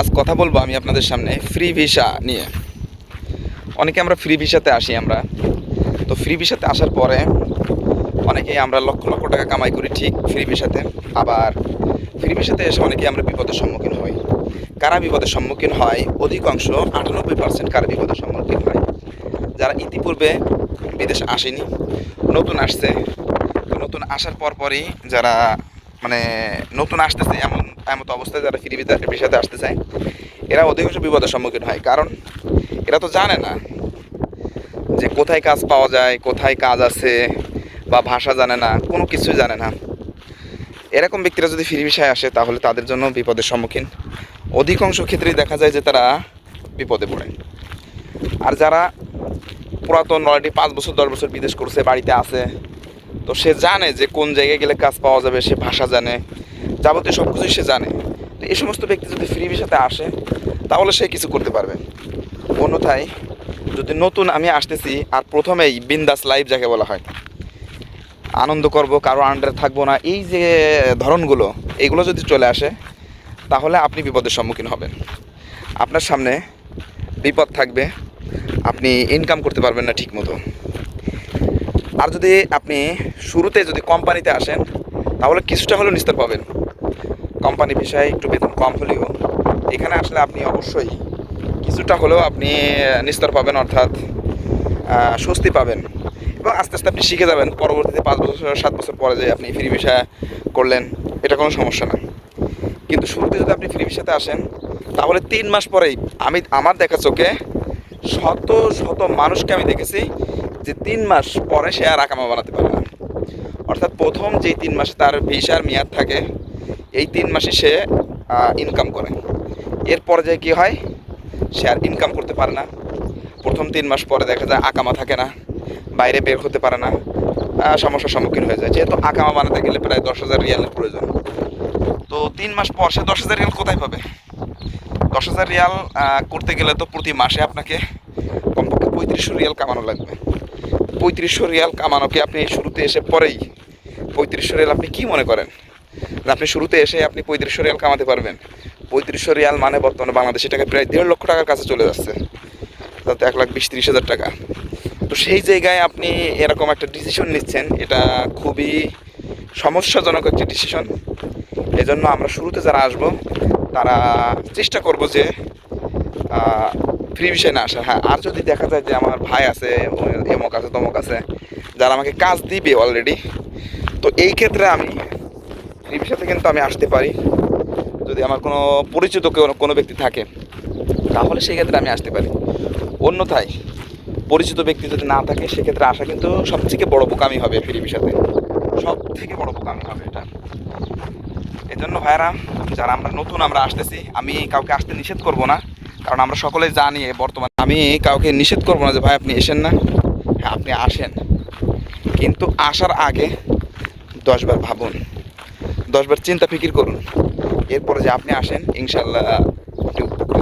আজ কথা বলব আমি আপনাদের সামনে ফ্রি ভিসা নিয়ে। অনেকে আমরা ফ্রি ভিসাতে আসি আমরা। তো ফ্রি ভিসাতে আসার পরে অনেকেই আমরা লক্ষ লক্ষ টাকা কামাই করি ঠিক ফ্রি ভিসাতে আবার ফ্রি ভিসাতে এসে অনেকেই আমরা বিপদের সম্মুখীন হই। কারা বিপদের সম্মুখীন হয়? অধিকাংশ আটানব্বই পার্সেন্ট কারা বিপদের সম্মুখীন হয়। যারা ইতিপূর্বে বিদেশ আসেনি, নতুন আসছে। নতুন আসার পর পরই যারা মানে নতুন আসতেছে এমন এমন অবস্থায় যারা ফ্রি ভিসাতে আসতে চায়, এরা অধিকাংশ বিপদের সম্মুখীন হয়। কারণ এরা তো জানে না যে কোথায় কাজ পাওয়া যায়, কোথায় কাজ আছে বা ভাষা জানে না, কোনো কিছুই জানে না। এরকম ব্যক্তিরা যদি ফ্রি আসে, তাহলে তাদের জন্য বিপদের সম্মুখীন। অধিকাংশ ক্ষেত্রেই দেখা যায় যে তারা বিপদে পড়ে। আর যারা পুরাতন, অলরেডি পাঁচ বছর, দশ বছর বিদেশ করছে, বাড়িতে আছে তো সে জানে যে কোন জায়গায় গেলে কাজ পাওয়া যাবে, সে ভাষা জানে, যাবতীয় সব কিছুই সে জানে। তো এই সমস্ত ব্যক্তি যদি ফ্রি ভিসাতে আসে, তাহলে সে কিছু করতে পারবে। অন্যথায়, যদি নতুন আমি আসতেছি, আর প্রথমেই বিন্দাস লাইভ যাকে বলা হয়, আনন্দ করব, কারও আন্ডারে থাকব না, এই যে ধরনগুলো এইগুলো যদি চলে আসে, তাহলে আপনি বিপদের সম্মুখীন হবেন। আপনার সামনে বিপদ থাকবে, আপনি ইনকাম করতে পারবেন না ঠিক মতো আর যদি আপনি শুরুতে যদি কোম্পানিতে আসেন, তাহলে কিছুটা হলেও নিস্তার পাবেন। কোম্পানি বিষয়ে একটু বেতন কম হলেও। এখানে আসলে আপনি অবশ্যই কিছুটা হলেও আপনি নিস্তার পাবেন, অর্থাৎ স্বস্তি পাবেন। এবং আস্তে আস্তে আপনি শিখে যাবেন, পরবর্তীতে পাঁচ বছর, সাত বছর পরে যে আপনি ফ্রি ভিসা করলেন, এটা কোনো সমস্যা না। কিন্তু শুরুতে যদি আপনি ফ্রি ভিসাতে আসেন, তাহলে তিন মাস পরেই আমি, আমার দেখা চোখে শত শত মানুষকে আমি দেখেছি যে তিন মাস পরে সে আর আকামা বানাতে পারে না। অর্থাৎ প্রথম যেই তিন মাসে তার ভিসার মেয়াদ থাকে, এই তিন মাসে সে ইনকাম করে। এরপরে যে কী হয়? সে আর ইনকাম করতে পারে না। প্রথম তিন মাস পরে দেখা যায় আকামা থাকে না, বাইরে বের হতে পারে না সমস্যার সম্মুখীন হয়ে যায়। যেহেতু আকামা বানাতে গেলে প্রায় দশ হাজার রিয়ালের প্রয়োজন। তো তিন মাস পর সে দশ হাজার রিয়াল কোথায় পাবে? দশ হাজার রিয়াল করতে গেলে তো প্রতি মাসে আপনাকে পঁয়ত্রিশশো রিয়াল কামানো লাগবে। পঁয়ত্রিশশো রিয়াল কামানোকে আপনি শুরুতে এসে পরেই? পঁয়ত্রিশশো রিয়াল আপনি কি মনে করেন? আপনি শুরুতে এসে আপনি পঁয়ত্রিশশো রিয়াল কামাতে পারবেন। পঁয়ত্রিশশো রিয়াল মানে বর্তমানে বাংলাদেশে টাকা প্রায় দেড় লক্ষ টাকার কাছে চলে যাচ্ছে। তাতে এক লাখ বিশ ত্রিশ হাজার টাকা। তো সেই জায়গায় আপনি এরকম একটা ডিসিশন নিচ্ছেন, এটা খুবই সমস্যাজনক একটি ডিসিশন এজন্য আমরা শুরুতে যারা আসব, তারা চেষ্টা করব যে ফ্রি বিষয় না আসা হ্যাঁ। আর যদি দেখা যায় যে আমার ভাই আছে, এমক আছে, তমক আছে, যারা আমাকে কাজ দিবে অলরেডি তো এই ক্ষেত্রে আমি ফ্রি বিষয়তে কিন্তু আমি আসতে পারি। যদি আমার কোনো পরিচিত কেউ, কোনো ব্যক্তি থাকে, তাহলে সেই ক্ষেত্রে আমি আসতে পারি। অন্যথায়, পরিচিত ব্যক্তি যদি না থাকে সেক্ষেত্রে আসা কিন্তু সবথেকে বড় বোকামি হবে ফ্রি বিষয়তে সব থেকে বড় বোকামি হবে এটা। এই জন্য ভাইরা যারা আমরা নতুন আমরা আসতেছি, আমি কাউকে আসতে নিষেধ করব না। কারণ আমরা সকলে জানি বর্তমানে আমি কাউকে নিষেধ করব না যে, ভাই, আপনি এসেন না। হ্যাঁ আপনি আসেন। কিন্তু আসার আগে দশবার ভাবুন, দশবার চিন্তা ফিকির করুন। এরপরে যে আপনি আসেন, ইনশাল্লাহ আপনি উপকৃত